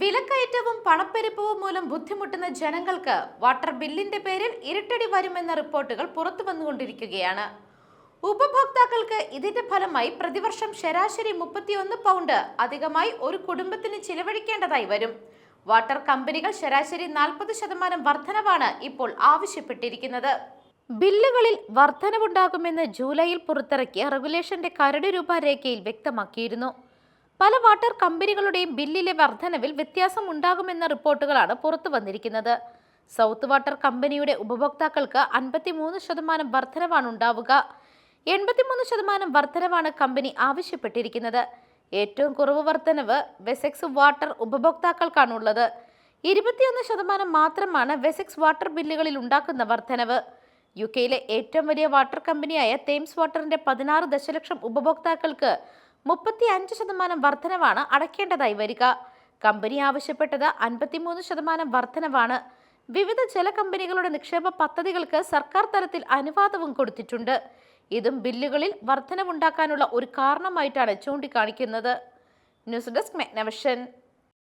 വിലക്കയറ്റവും പണപ്പെരുപ്പവും മൂലം ബുദ്ധിമുട്ടുന്ന ജനങ്ങൾക്ക് വാട്ടർ ബില്ലിന്റെ പേരിൽ ഇരട്ടടി വരുമെന്ന റിപ്പോർട്ടുകൾ പുറത്തു വന്നുകൊണ്ടിരിക്കുകയാണ്. ഉപഭോക്താക്കൾക്ക് ഇതിന്റെ ഫലമായി പ്രതിവർഷം ശരാശരി മുപ്പത്തിയൊന്ന് പൗണ്ട് അധികമായി ഒരു കുടുംബത്തിന് ചിലവഴിക്കേണ്ടതായി വരും. വാട്ടർ കമ്പനികൾ ശരാശരി നാൽപ്പത് ശതമാനം വർധനവാണ് ഇപ്പോൾ ആവശ്യപ്പെട്ടിരിക്കുന്നത്. ബില്ലുകളിൽ വർധനവുണ്ടാകുമെന്ന് ജൂലൈയിൽ പുറത്തിറക്കിയ റെഗുലേഷന്റെ കരട് രൂപരേഖയിൽ വ്യക്തമാക്കിയിരുന്നു. പല വാട്ടർ കമ്പനികളുടെയും ബില്ലിലെ വർധനവിൽ വ്യത്യാസം ഉണ്ടാകുമെന്ന റിപ്പോർട്ടുകളാണ് പുറത്തു വന്നിരിക്കുന്നത്. സൗത്ത് വാട്ടർ കമ്പനിയുടെ ഉപഭോക്താക്കൾക്ക് അൻപത്തിമൂന്ന് ശതമാനം വർധനവാണ് ഉണ്ടാവുക. എൺപത്തിമൂന്ന് ശതമാനം വർധനവാണ് കമ്പനി ആവശ്യപ്പെട്ടിരിക്കുന്നത്. ഏറ്റവും കുറവ് വർധനവ് വെസെക്സ് വാട്ടർ ഉപഭോക്താക്കൾക്കാണുള്ളത്. ഇരുപത്തിയൊന്ന് ശതമാനം മാത്രമാണ് വെസെക്സ് വാട്ടർ ബില്ലുകളിൽ ഉണ്ടാക്കുന്ന വർധനവ്. യു കെയിലെ ഏറ്റവും വലിയ വാട്ടർ കമ്പനിയായ തേംസ് വാട്ടറിന്റെ പതിനാറ് ദശലക്ഷം ഉപഭോക്താക്കൾക്ക് മുപ്പത്തി അഞ്ച് ശതമാനം വർധനവാണ് അടയ്ക്കേണ്ടതായി വരിക. കമ്പനി ആവശ്യപ്പെട്ടത് അൻപത്തിമൂന്ന് ശതമാനം വർധനവാണ്. വിവിധ ജല കമ്പനികളുടെ നിക്ഷേപ പദ്ധതികൾക്ക് സർക്കാർ തലത്തിൽ അനുവാദവും കൊടുത്തിട്ടുണ്ട്. ഇതും ബില്ലുകളിൽ വർധനവുണ്ടാക്കാനുള്ള ഒരു കാരണമായിട്ടാണ് ചൂണ്ടിക്കാണിക്കുന്നത്. News desk മെഗ്നവിഷൻ.